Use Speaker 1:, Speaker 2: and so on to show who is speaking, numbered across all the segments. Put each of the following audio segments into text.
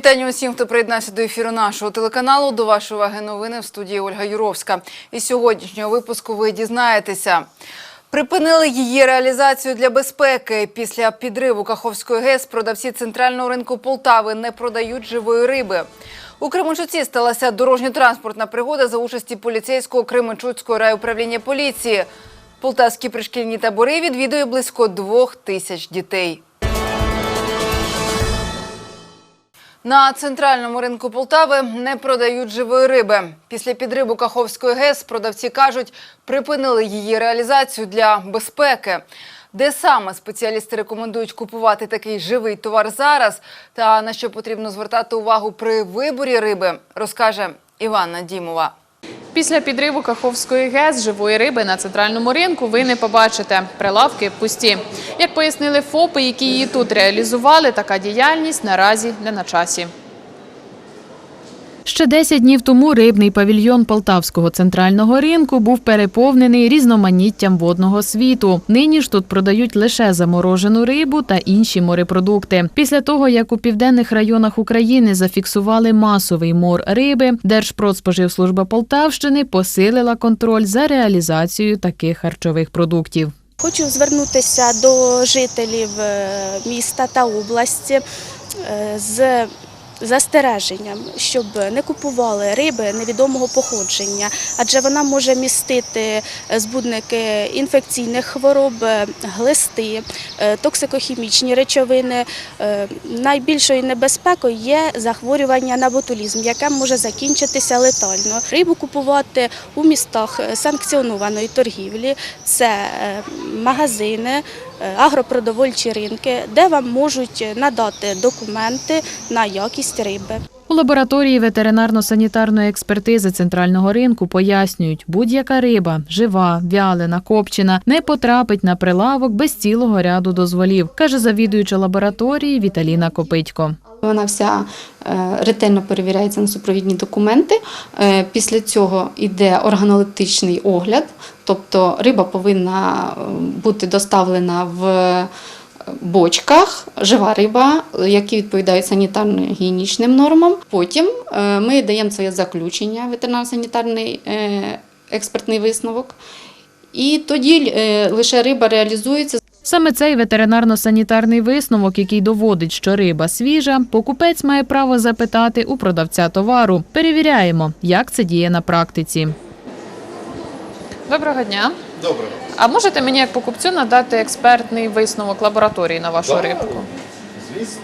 Speaker 1: Вітання усім, хто приєднався до ефіру нашого телеканалу. До вашої уваги новини в студії Ольга Юровська. Із сьогоднішнього випуску ви дізнаєтеся. Припинили її реалізацію для безпеки. Після підриву Каховської ГЕС продавці центрального ринку Полтави не продають живої риби. У Кременчуці сталася дорожньо-транспортна пригода за участі поліцейського Кременчуцького райуправління поліції. Полтавські пришкільні табори відвідує близько двох тисяч дітей. На центральному ринку Полтави не продають живої риби. Після підриву Каховської ГЕС продавці кажуть, припинили її реалізацію для безпеки. Де саме спеціалісти рекомендують купувати такий живий товар зараз та на що потрібно звертати увагу при виборі риби, розкаже Іванна Дімова.
Speaker 2: Після підриву Каховської ГЕС живої риби на центральному ринку ви не побачите. Прилавки пусті. Як пояснили ФОПи, які її тут реалізували, така діяльність наразі не на часі. Ще 10 днів тому рибний павільйон Полтавського центрального ринку був переповнений різноманіттям водного світу. Нині ж тут продають лише заморожену рибу та інші морепродукти. Після того, як у південних районах України зафіксували масовий мор риби, Держпродспоживслужба Полтавщини посилила контроль за реалізацією таких харчових продуктів.
Speaker 3: Хочу звернутися до жителів е, міста та області е, з застереженням, щоб не купували риби невідомого походження, адже вона може містити е, збудники інфекційних хвороб, е, глисти, е, токсикохімічні речовини. Найбільшою небезпекою є захворювання на ботулізм, яке може закінчитися летально. Рибу купувати у містах санкціонованої торгівлі це магазини, агропродовольчі ринки, де вам можуть надати документи на якість риби.
Speaker 2: У лабораторії ветеринарно-санітарної експертизи центрального ринку пояснюють, будь-яка риба жива, вялена, копчена, не потрапить на прилавок без цілого ряду дозволів, каже завідуюча лабораторії Віталіна Копитько.
Speaker 4: Вона вся е, ретельно перевіряється на супровідні документи. Е, Після цього йде органолептичний огляд, тобто риба повинна е, бути доставлена в бочках, жива риба, які відповідають санітарно-гігієнічним нормам. Потім е, ми даємо своє заключення, ветеринарно-санітарний е, експертний висновок. І тоді е, лише риба реалізується
Speaker 2: Саме цей ветеринарно-санітарний висновок, який доводить, що риба свіжа, покупець має право запитати у продавця товару. Перевіряємо, як це діє на практиці. Доброго дня.
Speaker 5: Доброго.
Speaker 2: А можете мені як покупцю надати експертний висновок лабораторії на вашу
Speaker 5: Да.
Speaker 2: рибку?
Speaker 5: Звісно.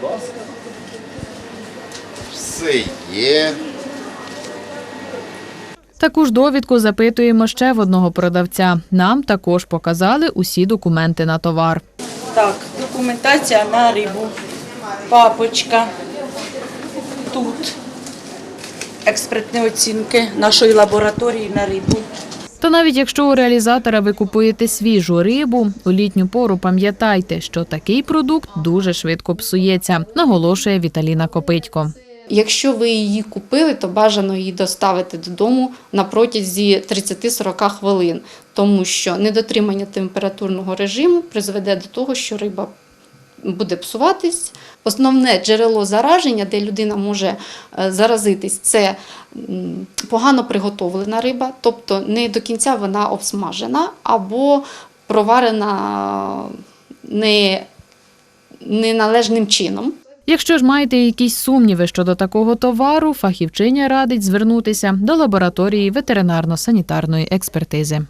Speaker 5: Будь ласка. Все є.
Speaker 2: Таку ж довідку запитуємо ще в одного продавця. Нам також показали усі документи на товар.
Speaker 6: Так, документація на рибу, папочка. Тут експертні оцінки нашої лабораторії на рибу.
Speaker 2: Та навіть якщо у реалізатора ви купуєте свіжу рибу, у літню пору пам'ятайте, що такий продукт дуже швидко псується, наголошує Віталіна Копитько.
Speaker 4: Якщо ви її купили, то бажано її доставити додому на протязі 30-40 хвилин, тому що недотримання температурного режиму призведе до того, що риба буде псуватись. Основне джерело зараження, де людина може е, заразитись, це погано приготовлена риба, тобто не до кінця вона обсмажена або проварена не, неналежним чином.
Speaker 2: Якщо ж маєте якісь сумніви щодо такого товару, фахівчиня радить звернутися до лабораторії ветеринарно-санітарної експертизи.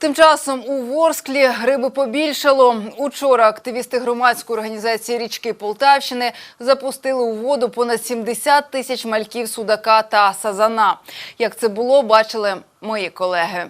Speaker 1: Тим часом у Ворсклі гриби побільшало. Учора активісти громадської організації річки Полтавщини запустили у воду понад 70 тисяч мальків судака та сазана. Як це було, бачили мої колеги.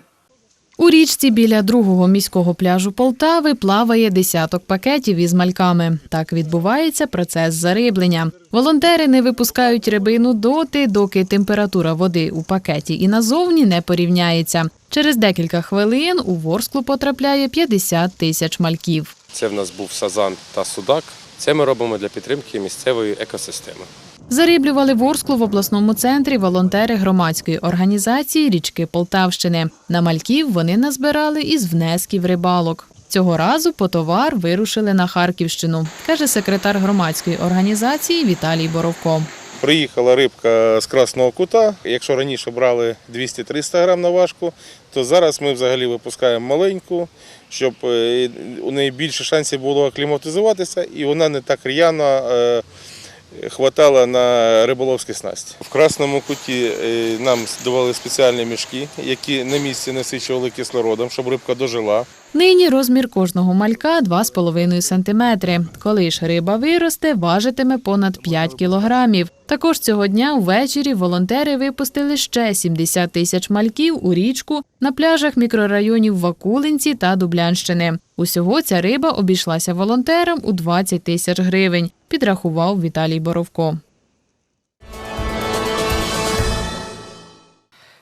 Speaker 2: У річці біля другого міського пляжу Полтави плаває десяток пакетів із мальками. Так відбувається процес зариблення. Волонтери не випускають рибину доти, доки температура води у пакеті і назовні не порівняється. Через декілька хвилин у ворсклу потрапляє 50 тисяч мальків.
Speaker 7: Це в нас був сазан та судак. Це ми робимо для підтримки місцевої екосистеми.
Speaker 2: Зариблювали ворсклу в обласному центрі волонтери громадської організації річки Полтавщини. На мальків вони назбирали із внесків рибалок. Цього разу по товар вирушили на Харківщину, каже секретар громадської організації Віталій Боровко.
Speaker 8: Приїхала рибка з Красного Кута. Якщо раніше брали 200-300 грам на важку, то зараз ми взагалі випускаємо маленьку, щоб е, у неї більше шансів було акліматизуватися і вона не так р'яно хватала на риболовські снасті. В Красному куті е, нам давали спеціальні мішки, які на місці насичували кислородом, щоб рибка дожила.
Speaker 2: Нині розмір кожного малька 2,5 сантиметри. Коли ж риба виросте, важитиме понад 5 кілограмів. Також цього дня ввечері волонтери випустили ще 70 тисяч мальків у річку на пляжах мікрорайонів Вакулинці та Дублянщини. Усього ця риба обійшлася волонтерам у 20 тисяч гривень, підрахував Віталій Боровко.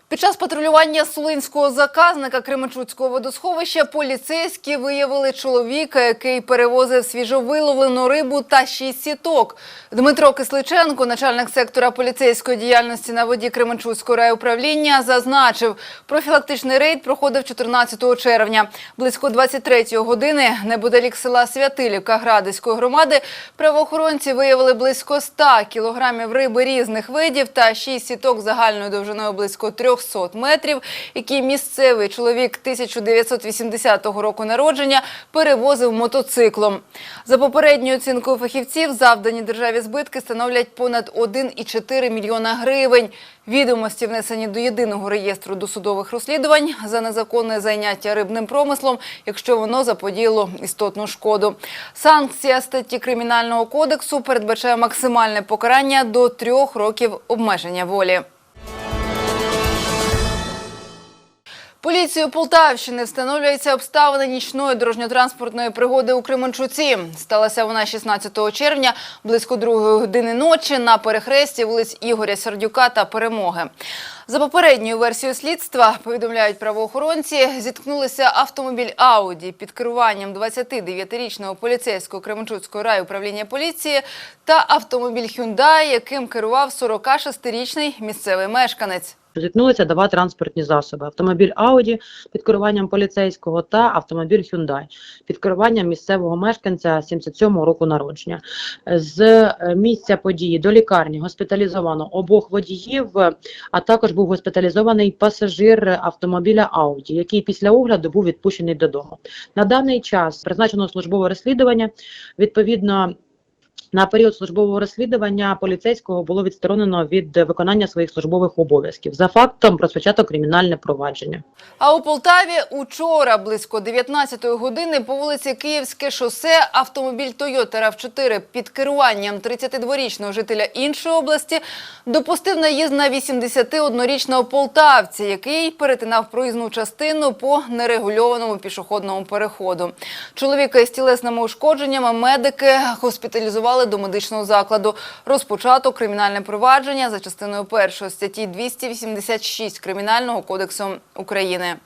Speaker 1: Під час патрулювання сулинського заказника Кременчуцького водосховища поліцейські виявили чоловіка, який перевозив свіжовиловлену рибу та шість сіток. Дмитро Кисличенко, начальник сектора поліцейської діяльності на воді Кременчуцького райуправління, зазначив, профілактичний рейд проходив 14 червня. Близько 23 години неподалік села Святилівка Градиської громади правоохоронці виявили близько 100 кілограмів риби різних видів та 6 сіток загальною довжиною близько 300 метрів, які місцевий чоловік 1980 року народження перевозив мотоциклом. За попередньою оцінкою фахівців, завдані державі збитки становлять понад 1,4 мільйона гривень. Відомості внесені до єдиного реєстру досудових розслідувань за незаконне зайняття рибним промислом, якщо воно заподіяло істотну шкоду. Санкція статті Кримінального кодексу передбачає максимальне покарання до трьох років обмеження волі. Поліцією Полтавщини встановлюються обставини нічної дорожньо-транспортної пригоди у Кременчуці. Сталася вона 16 червня близько другої години ночі на перехресті вулиць Ігоря Сердюка та Перемоги. За попередньою версією слідства, повідомляють правоохоронці, зіткнулися автомобіль Ауді під керуванням 29-річного поліцейського Кременчуцького райуправління поліції та автомобіль Hyundai, яким керував 46-річний місцевий мешканець.
Speaker 9: Зіткнулися два транспортні засоби: автомобіль Audi під керуванням поліцейського та автомобіль Hyundai під керуванням місцевого мешканця 77-го року народження. З е, місця події до лікарні госпіталізовано обох водіїв, а також був госпіталізований пасажир автомобіля Audi, який після огляду був відпущений додому. На даний час призначено службове розслідування. Відповідно, на період службового розслідування поліцейського було відсторонено від виконання своїх службових обов'язків за фактом розпочато кримінальне провадження.
Speaker 1: А у Полтаві учора близько 19-ї години по вулиці Київське шосе автомобіль Toyota RAV4 під керуванням 32-річного жителя іншої області допустив наїзд на 81-річного полтавця, який перетинав проїзну частину по нерегульованому пішохідному переходу. Чоловіка із тілесними ушкодженнями медики госпіталізували до медичного закладу. Розпочато кримінальне провадження за частиною першої статті 286 Кримінального кодексу України.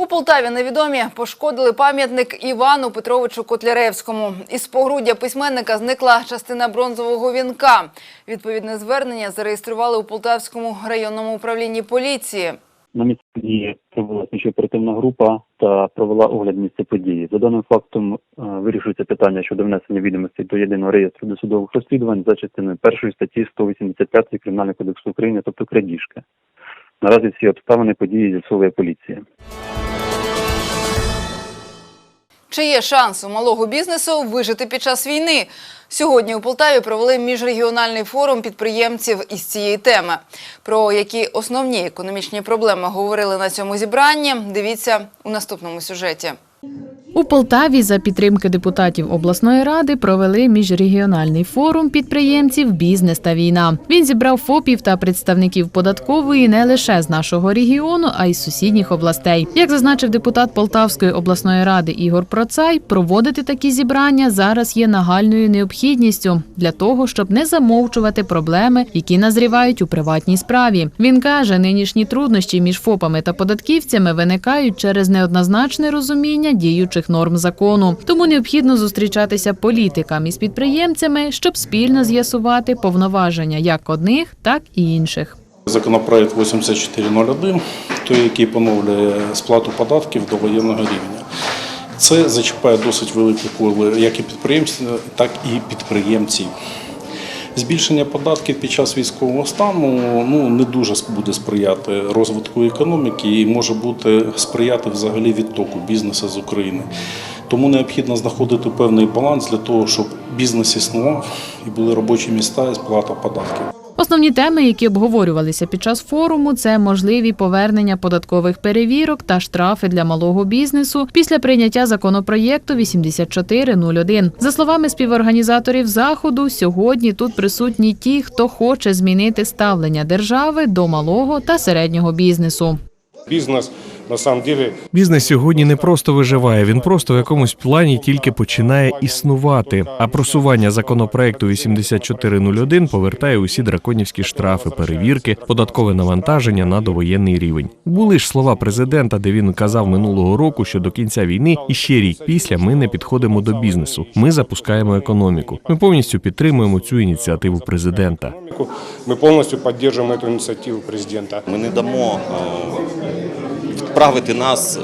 Speaker 1: У Полтаві невідомі пошкодили пам'ятник Івану Петровичу Котляревському. Із погруддя письменника зникла частина бронзового вінка. Відповідне звернення зареєстрували у Полтавському районному управлінні поліції.
Speaker 10: На місці події ще оперативна група та провела огляд місця події. За даним фактом е, вирішується питання щодо внесення відомостей до єдиного реєстру досудових розслідувань за частиною першої статті 185 Кримінального кодексу України, тобто крадіжка. Наразі всі обставини події з'ясовує поліція.
Speaker 1: Чи є шанс у малого бізнесу вижити під час війни? Сьогодні у Полтаві провели міжрегіональний форум підприємців із цієї теми. Про які основні економічні проблеми говорили на цьому зібранні, дивіться у наступному сюжеті.
Speaker 2: У Полтаві за підтримки депутатів обласної ради провели міжрегіональний форум підприємців Бізнес та війна. Він зібрав ФОПів та представників податкової не лише з нашого регіону, а й з сусідніх областей. Як зазначив депутат Полтавської обласної ради Ігор Процай, проводити такі зібрання зараз є нагальною необхідністю для того, щоб не замовчувати проблеми, які назрівають у приватній справі. Він каже, нинішні труднощі між ФОПами та податківцями виникають через неоднозначне розуміння діючих норм закону. Тому необхідно зустрічатися політикам із підприємцями, щоб спільно з'ясувати повноваження як одних, так і інших.
Speaker 11: Законопроект 8401, той, який поновлює сплату податків до воєнного рівня. Це зачіпає досить велике коло як і підприємців, так і підприємців. Збільшення податків під час військового стану ну, не дуже буде сприяти розвитку економіки і може бути сприяти взагалі відтоку бізнесу з України. Тому необхідно знаходити певний баланс для того, щоб бізнес існував і були робочі міста і сплата податків.
Speaker 2: Основні теми, які обговорювалися під час форуму, це можливі повернення податкових перевірок та штрафи для малого бізнесу після прийняття законопроєкту 8401. За словами співорганізаторів заходу, сьогодні тут присутні ті, хто хоче змінити ставлення держави до малого та середнього бізнесу.
Speaker 12: Бізнес
Speaker 13: Бізнес сьогодні не просто виживає, він просто в якомусь плані тільки починає існувати. А просування законопроекту 8401 повертає усі драконівські штрафи, перевірки, податкове навантаження на довоєнний рівень. Були ж слова президента, де він казав минулого року, що до кінця війни і ще рік після ми не підходимо до бізнесу. Ми запускаємо економіку. Ми повністю підтримуємо цю ініціативу президента.
Speaker 12: Ми повністю підтримуємо цю ініціативу президента.
Speaker 14: Ми не дамо е, відправити нас е,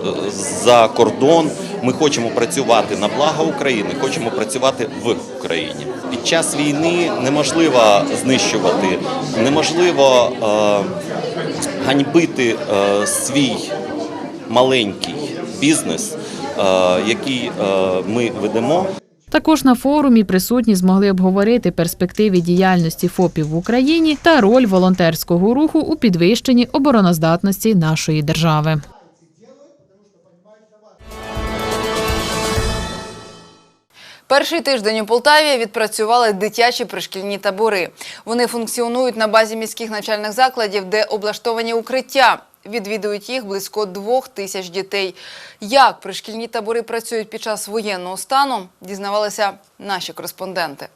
Speaker 14: за кордон. Ми хочемо працювати на благо України, хочемо працювати в Україні. Під час війни неможливо знищувати, неможливо е, ганьбити е, свій маленький бізнес, е, який е, ми ведемо.
Speaker 2: Також на форумі присутні змогли обговорити перспективи діяльності ФОПів в Україні та роль волонтерського руху у підвищенні обороноздатності нашої держави.
Speaker 1: Перший тиждень у Полтаві відпрацювали дитячі пришкільні табори. Вони функціонують на базі міських навчальних закладів, де облаштовані укриття. Відвідують їх близько двох тисяч дітей. Як пришкільні табори працюють під час воєнного стану, дізнавалися наші кореспонденти.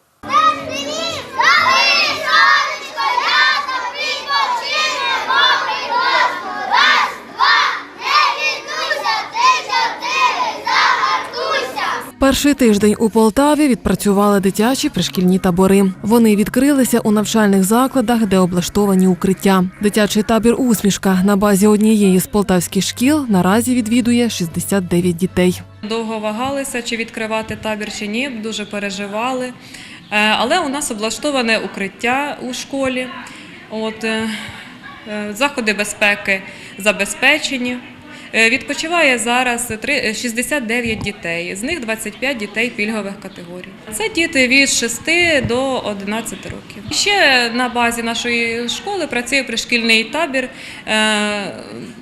Speaker 15: Перший тиждень у Полтаві відпрацювали дитячі пришкільні табори. Вони відкрилися у навчальних закладах, де облаштовані укриття. Дитячий табір Усмішка на базі однієї з полтавських шкіл наразі відвідує 69 дітей.
Speaker 16: Довго вагалися, чи відкривати табір, чи ні, дуже переживали. Е, Але у нас облаштоване укриття у школі. От, е, е, заходи безпеки забезпечені. Е, Відпочиває зараз три- 69 дітей, з них 25 дітей пільгових категорій. Це діти від 6 до 11 років. Ще на базі нашої школи працює пришкільний табір е,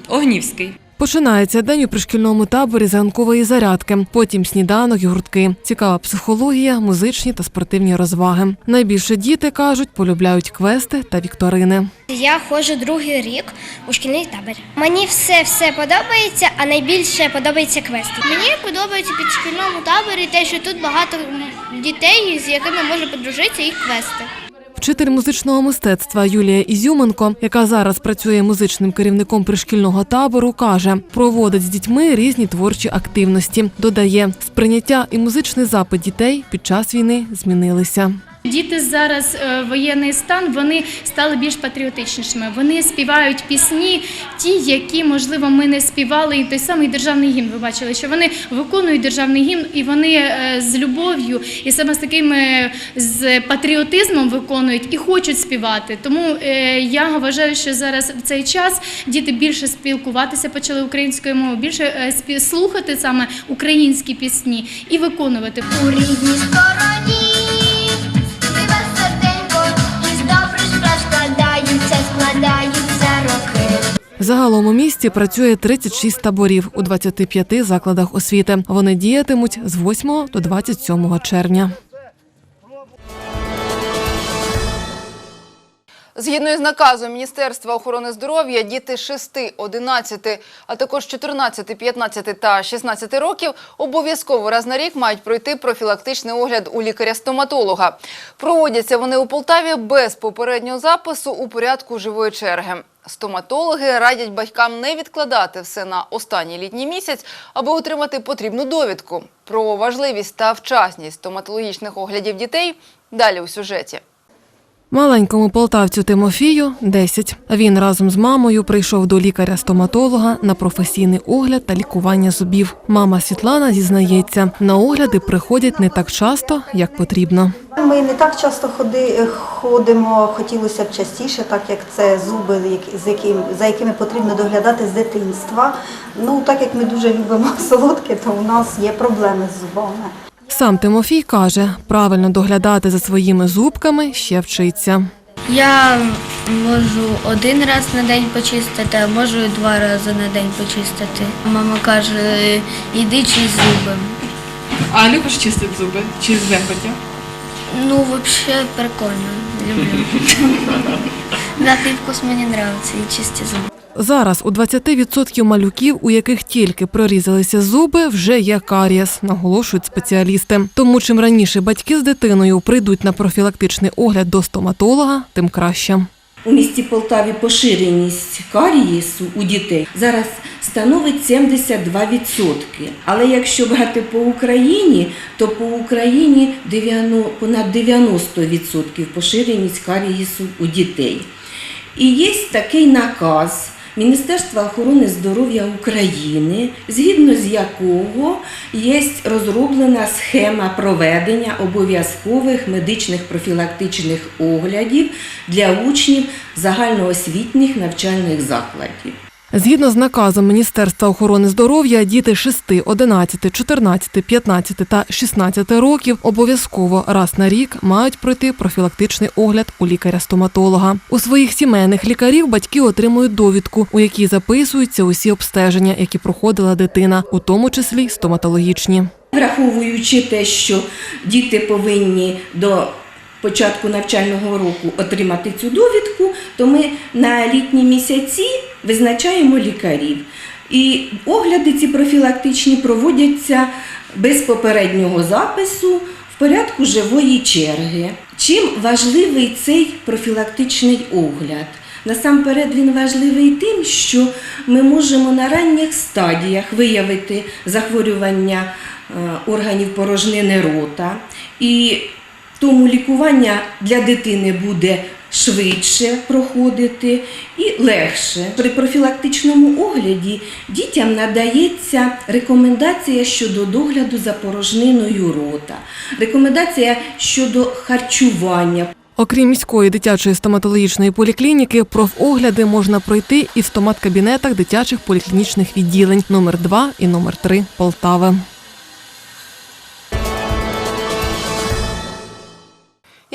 Speaker 16: Огнівський.
Speaker 15: Починається день у пришкільному таборі з ранкової зарядки, потім сніданок і гуртки. Цікава психологія, музичні та спортивні розваги. Найбільше діти кажуть, полюбляють квести та вікторини.
Speaker 17: Я ходжу другий рік у шкільний табір. Мені все все подобається, а найбільше подобається квести. Мені подобається під шкільному таборі те, що тут багато дітей, з якими можна подружитися і квести.
Speaker 15: Вчитель музичного мистецтва Юлія Ізюменко, яка зараз працює музичним керівником пришкільного табору, каже, проводить з дітьми різні творчі активності. Додає, сприйняття і музичний запит дітей під час війни змінилися.
Speaker 18: Діти зараз е, воєнний стан вони стали більш патріотичнішими. Вони співають пісні, ті, які можливо ми не співали. І той самий державний гімн. Ви бачили, що вони виконують державний гімн, і вони е, з любов'ю і саме з таким е, з патріотизмом виконують і хочуть співати. Тому я вважаю, що зараз в цей час діти більше спілкуватися почали українською мовою, більше слухати саме українські пісні і виконувати.
Speaker 17: У рідній стороні
Speaker 15: Загалом у місті працює 36 таборів у 25 закладах освіти. Вони діятимуть з 8 до 27 червня.
Speaker 1: Згідно із наказом Міністерства охорони здоров'я, діти 6, 11, а також 14, 15 та 16 років обов'язково раз на рік мають пройти профілактичний огляд у лікаря-стоматолога. Проводяться вони у Полтаві без попереднього запису у порядку живої черги. Стоматологи радять батькам не відкладати все на останній літній місяць, аби отримати потрібну довідку. Про важливість та вчасність стоматологічних оглядів дітей далі у сюжеті.
Speaker 15: Маленькому полтавцю Тимофію 10. Він разом з мамою прийшов до лікаря-стоматолога на професійний огляд та лікування зубів. Мама Світлана зізнається, на огляди приходять не так часто, як потрібно.
Speaker 19: Ми не так часто ходи, ходимо, хотілося б частіше, так як це зуби, з яким, за якими потрібно доглядати з дитинства. Ну, так як ми дуже любимо солодке, то у нас є проблеми з зубами.
Speaker 15: Сам Тимофій каже, правильно доглядати за своїми зубками ще вчиться.
Speaker 17: Я можу один раз на день почистити, а можу і два рази на день почистити. Мама каже, іди чисть зуби.
Speaker 16: А любиш чистити зуби? Чи з вехотя?
Speaker 17: Ну, взагалі прикольно. Люблю. На привкус мені подобається і чисті зуби.
Speaker 15: Зараз у 20% малюків, у яких тільки прорізалися зуби, вже є карієс, наголошують спеціалісти. Тому чим раніше батьки з дитиною прийдуть на профілактичний огляд до стоматолога, тим краще.
Speaker 20: У місті Полтаві поширеність карієсу у дітей зараз становить 72%. Але якщо брати по Україні, то по Україні 90 понад 90% поширеність карієсу у дітей. І є такий наказ Міністерства охорони здоров'я України, згідно з якого є розроблена схема проведення обов'язкових медичних профілактичних оглядів для учнів загальноосвітніх навчальних закладів.
Speaker 15: Згідно з наказом Міністерства охорони здоров'я, діти 6, 11, 14, 15 та 16 років обов'язково раз на рік мають пройти профілактичний огляд у лікаря-стоматолога. У своїх сімейних лікарів батьки отримують довідку, у якій записуються усі обстеження, які проходила дитина, у тому числі стоматологічні.
Speaker 20: Враховуючи те, що діти повинні до початку навчального року отримати цю довідку, то ми на літні місяці визначаємо лікарів. І огляди ці профілактичні проводяться без попереднього запису в порядку живої черги. Чим важливий цей профілактичний огляд? Насамперед він важливий тим, що ми можемо на ранніх стадіях виявити захворювання е, органів порожнини рота, і тому лікування для дитини буде швидше проходити і легше. При профілактичному огляді дітям надається рекомендація щодо догляду за порожниною рота, рекомендація щодо харчування.
Speaker 15: Окрім міської дитячої стоматологічної поліклініки, профогляди можна пройти і в стомат-кабінетах дитячих поліклінічних відділень номер 2 і номер 3 Полтави.